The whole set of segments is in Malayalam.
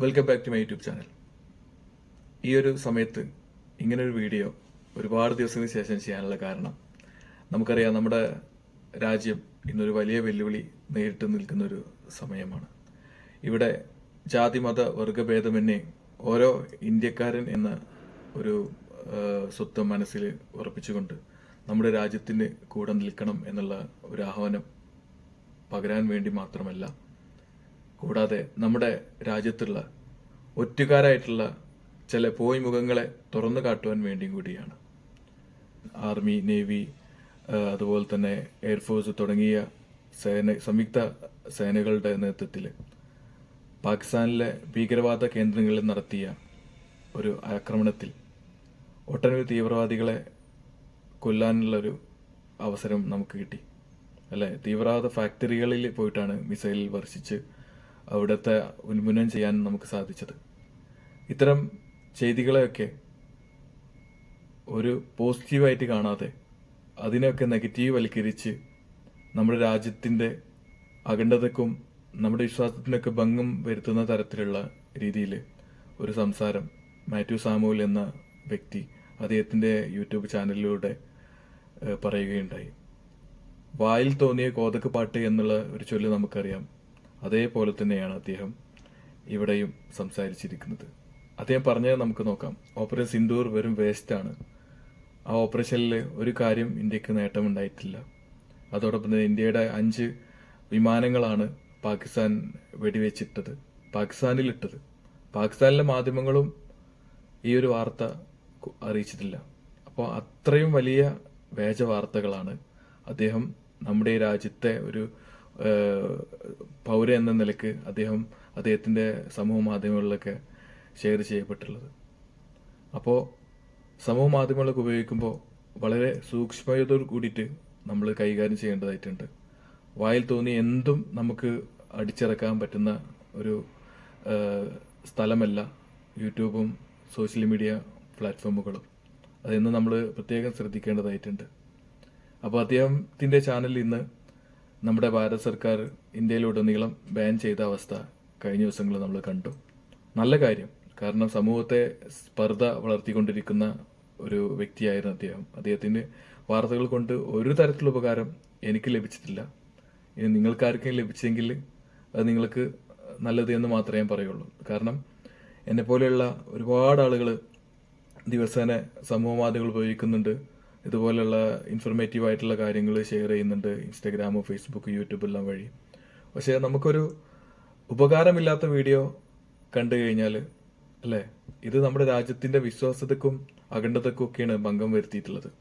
Welcome back to my YouTube channel ഈ ഒരു സമയത്ത് ഇങ്ങനൊരു വീഡിയോ ഒരുപാട് ദിവസങ്ങൾക്ക് ശേഷം ചെയ്യാനുള്ള കാരണം നമുക്കറിയാം നമ്മുടെ രാജ്യം ഇന്നൊരു വലിയ വെല്ലുവിളി നേരിട്ട് നിൽക്കുന്ന ഒരു സമയമാണ്. ഇവിടെ ജാതി മത വർഗഭേദമെന്നെ ഓരോ ഇന്ത്യക്കാരൻ എന്ന ഒരു സ്വത്വം മനസ്സിൽ ഉറപ്പിച്ചുകൊണ്ട് നമ്മുടെ രാജ്യത്തിന് കൂടെ നിൽക്കണം എന്നുള്ള ഒരു ആഹ്വാനം പകരാൻ വേണ്ടി മാത്രമല്ല കൂടാതെ നമ്മുടെ രാജ്യത്തുള്ള ഒറ്റുകാരായിട്ടുള്ള ചില പോയി മുഖങ്ങളെ തുറന്നു കാട്ടുവാൻ വേണ്ടിയും കൂടിയാണ്. ആർമി നേവി അതുപോലെ തന്നെ എയർഫോഴ്സ് തുടങ്ങിയ സേന സംയുക്ത സേനകളുടെ നേതൃത്വത്തിൽ പാകിസ്ഥാനിലെ ഭീകരവാദ കേന്ദ്രങ്ങളിൽ നടത്തിയ ഒരു ആക്രമണത്തിൽ ഒട്ടനവധി തീവ്രവാദികളെ കൊല്ലാനുള്ളൊരു അവസരം നമുക്ക് കിട്ടി. അല്ലേ? തീവ്രവാദ ഫാക്ടറികളിൽ പോയിട്ടാണ് മിസൈൽ വർഷിച്ച് അവിടുത്തെ ഉന്മൂലനം ചെയ്യാൻ നമുക്ക് സാധിച്ചത്. ഇത്തരം ചെയ്തികളെയൊക്കെ ഒരു പോസിറ്റീവായിട്ട് കാണാതെ അതിനെയൊക്കെ നെഗറ്റീവ് വൽക്കരിച്ച് നമ്മുടെ രാജ്യത്തിന്റെ അഖണ്ഡതക്കും നമ്മുടെ വിശ്വാസത്തിനൊക്കെ ഭംഗം വരുത്തുന്ന തരത്തിലുള്ള രീതിയിൽ ഒരു സംസാരം മാത്യു സാമുവൽ എന്ന വ്യക്തി അദ്ദേഹത്തിന്റെ യൂട്യൂബ് ചാനലിലൂടെ പറയുകയുണ്ടായി. വായിൽ തോന്നിയ കോതക്ക് പാട്ട് എന്നുള്ള ഒരു ചൊല്ല് നമുക്കറിയാം. അതേപോലെ തന്നെയാണ് അദ്ദേഹം ഇവിടെയും സംസാരിച്ചിരിക്കുന്നത്. അദ്ദേഹം പറഞ്ഞത് നമുക്ക് നോക്കാം. ഓപ്പറേഷൻ സിന്ദൂർ വെറും വേസ്റ്റാണ് ആ ഓപ്പറേഷനിൽ ഒരു കാര്യം ഇന്ത്യയ്ക്ക് നേട്ടമുണ്ടായിട്ടില്ല. അതോടൊപ്പം തന്നെ ഇന്ത്യയുടെ അഞ്ച് വിമാനങ്ങളാണ് പാകിസ്ഥാൻ വെടിവെച്ചിട്ടത് പാകിസ്ഥാനിലിട്ടത്. പാകിസ്ഥാനിലെ മാധ്യമങ്ങളും ഈ ഒരു വാർത്ത അറിയിച്ചിട്ടില്ല. അപ്പോൾ അത്രയും വലിയ വേജ വാർത്തകളാണ് അദ്ദേഹം നമ്മുടെ രാജ്യത്തെ ഒരു പൗരൻ എന്ന നിലയ്ക്ക് അദ്ദേഹം അദ്ദേഹത്തിന്റെ സമൂഹ മാധ്യമങ്ങളിലൊക്കെ ഷെയർ ചെയ്യപ്പെട്ടുള്ളത് അപ്പോൾ സമൂഹ മാധ്യമങ്ങളൊക്കെ ഉപയോഗിക്കുമ്പോൾ വളരെ സൂക്ഷ്മതയോട് കൂടിയിട്ട് നമ്മൾ കൈകാര്യം ചെയ്യേണ്ടതായിട്ടുണ്ട്. വായിൽ തോന്നി എന്തും നമുക്ക് അടിച്ചിറക്കാൻ പറ്റുന്ന ഒരു സ്ഥലമല്ല യൂട്യൂബും സോഷ്യൽ മീഡിയ പ്ലാറ്റ്ഫോമുകളും. അതെന്ന് നമ്മൾ പ്രത്യേകം ശ്രദ്ധിക്കേണ്ടതായിട്ടുണ്ട്. അപ്പോൾ അദ്ദേഹത്തിന്റെ ചാനലിൽ ഇന്ന് നമ്മുടെ ഭാരത സർക്കാർ ഇന്ത്യയിലുടനീളം ബാൻ ചെയ്ത അവസ്ഥ കഴിഞ്ഞ ദിവസങ്ങളിൽ നമ്മൾ കണ്ടു. നല്ല കാര്യം. കാരണം സമൂഹത്തെ സ്പർദ്ധ വളർത്തിക്കൊണ്ടിരിക്കുന്ന ഒരു വ്യക്തിയായിരുന്നു അദ്ദേഹം. അദ്ദേഹത്തിന്റെ വാർത്തകൾ കൊണ്ട് ഒരു തരത്തിലുള്ള ഉപകാരം എനിക്ക് ലഭിച്ചിട്ടില്ല. ഇനി നിങ്ങൾക്കാർക്കും ലഭിച്ചെങ്കിൽ അത് നിങ്ങൾക്ക് നല്ലത് എന്ന് മാത്രമേ ഞാൻ പറയുള്ളൂ. കാരണം എന്നെപ്പോലെയുള്ള ഒരുപാട് ആളുകൾ ദിവസേന സമൂഹ മാധ്യമങ്ങൾ ഉപയോഗിക്കുന്നുണ്ട്. ഇതുപോലുള്ള ഇൻഫർമേറ്റീവ് ആയിട്ടുള്ള കാര്യങ്ങൾ ഷെയർ ചെയ്യുന്നുണ്ട് ഇൻസ്റ്റാഗ്രാമോ ഫേസ്ബുക്ക് യൂട്യൂബ് എല്ലാം വഴി. പക്ഷേ നമുക്കൊരു ഉപകാരമില്ലാത്ത വീഡിയോ കണ്ടു കഴിഞ്ഞാൽ അല്ലേ? ഇത് നമ്മുടെ രാജ്യത്തിന്റെ വിശ്വാസതക്കും അഖണ്ഡതക്കും ഒക്കെയാണ് ഭംഗം വരുത്തിയിട്ടുള്ളത്.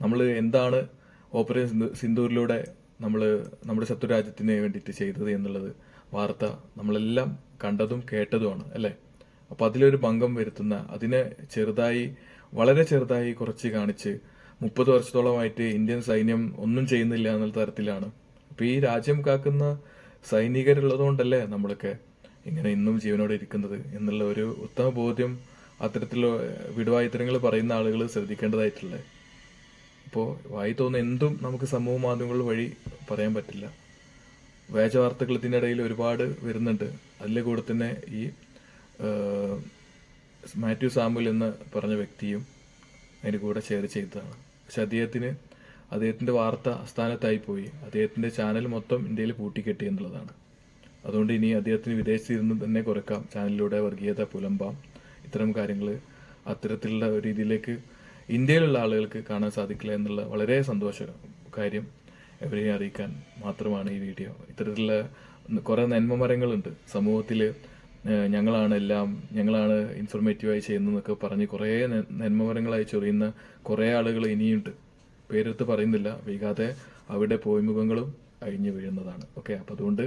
നമ്മൾ എന്താണ് ഓപ്പറേഷൻ സിന്ദൂ- സിന്ദൂരിലൂടെ നമ്മൾ നമ്മുടെ ശത്രുരാജ്യത്തിന് വേണ്ടിയിട്ട് ചെയ്തത് എന്നുള്ളത് വാർത്ത നമ്മളെല്ലാം കണ്ടതും കേട്ടതുമാണ് അല്ലേ? അപ്പോൾ അതിലൊരു ഭംഗം വരുത്തുന്ന അതിനെ ചെറുതായി വളരെ ചെറുതായി കുറച്ച് കാണിച്ച് മുപ്പത് വർഷത്തോളമായിട്ട് ഇന്ത്യൻ സൈന്യം ഒന്നും ചെയ്യുന്നില്ല എന്നുള്ള തരത്തിലാണ്. അപ്പൊ ഈ രാജ്യം കാക്കുന്ന സൈനികരുള്ളതുകൊണ്ടല്ലേ നമ്മളൊക്കെ ഇങ്ങനെ ഇന്നും ജീവനോടെ ഇരിക്കുന്നത് എന്നുള്ള ഒരു ഉത്തമ ബോധ്യം അത്തരത്തിലുള്ള വിടുവായുത്തരങ്ങൾ പറയുന്ന ആളുകൾ ശ്രദ്ധിക്കേണ്ടതായിട്ടുള്ളത് ഇപ്പോൾ വായി തോന്നുന്ന എന്തും നമുക്ക് സമൂഹ മാധ്യമങ്ങൾ വഴി പറയാൻ പറ്റില്ല. വ്യാജ വാർത്തകൾ ഇതിന്റെ ഇടയിൽ ഒരുപാട് വരുന്നുണ്ട്. അതിലെ കൂടെ തന്നെ ഈ മാത്യു സാമുൽ എന്ന് പറഞ്ഞ വ്യക്തിയും അതിന്റെ കൂടെ ഷെയർ ചെയ്തതാണ്. പക്ഷെ അദ്ദേഹത്തിന് അദ്ദേഹത്തിന്റെ വാർത്ത അസ്ഥാനത്തായി പോയി അദ്ദേഹത്തിന്റെ ചാനൽ മൊത്തം ഇന്ത്യയിൽ പൂട്ടിക്കെട്ടി എന്നുള്ളതാണ്. അതുകൊണ്ട് ഇനി അദ്ദേഹത്തിന് വിദേശത്ത് ഇരുന്ന് തന്നെ കുറക്കാം. ചാനലിലൂടെ വർഗീയത പുലമ്പാം. ഇത്തരം കാര്യങ്ങൾ അത്തരത്തിലുള്ള രീതിയിലേക്ക് ഇന്ത്യയിലുള്ള ആളുകൾക്ക് കാണാൻ സാധിക്കില്ല എന്നുള്ള വളരെ സന്തോഷ കാര്യം എവരെയും അറിയിക്കാൻ മാത്രമാണ് ഈ വീഡിയോ. ഇത്തരത്തിലുള്ള കുറെ നന്മമരങ്ങളുണ്ട്. സമൂഹത്തിൽ ഞങ്ങളാണ് എല്ലാം ഞങ്ങളാണ് ഇൻഫർമേറ്റീവായി ചെയ്യുന്നതെന്നൊക്കെ പറഞ്ഞ് കുറേ നന്മപരങ്ങളായി ചൊറിയുന്ന കുറേ ആളുകൾ ഇനിയുണ്ട്. പേരെടുത്ത് പറയുന്നില്ല. വൈകാതെ അവിടെ പോയിമുഖങ്ങളും അഴിഞ്ഞു വീഴുന്നതാണ്. ഓക്കെ അപ്പം അതുകൊണ്ട്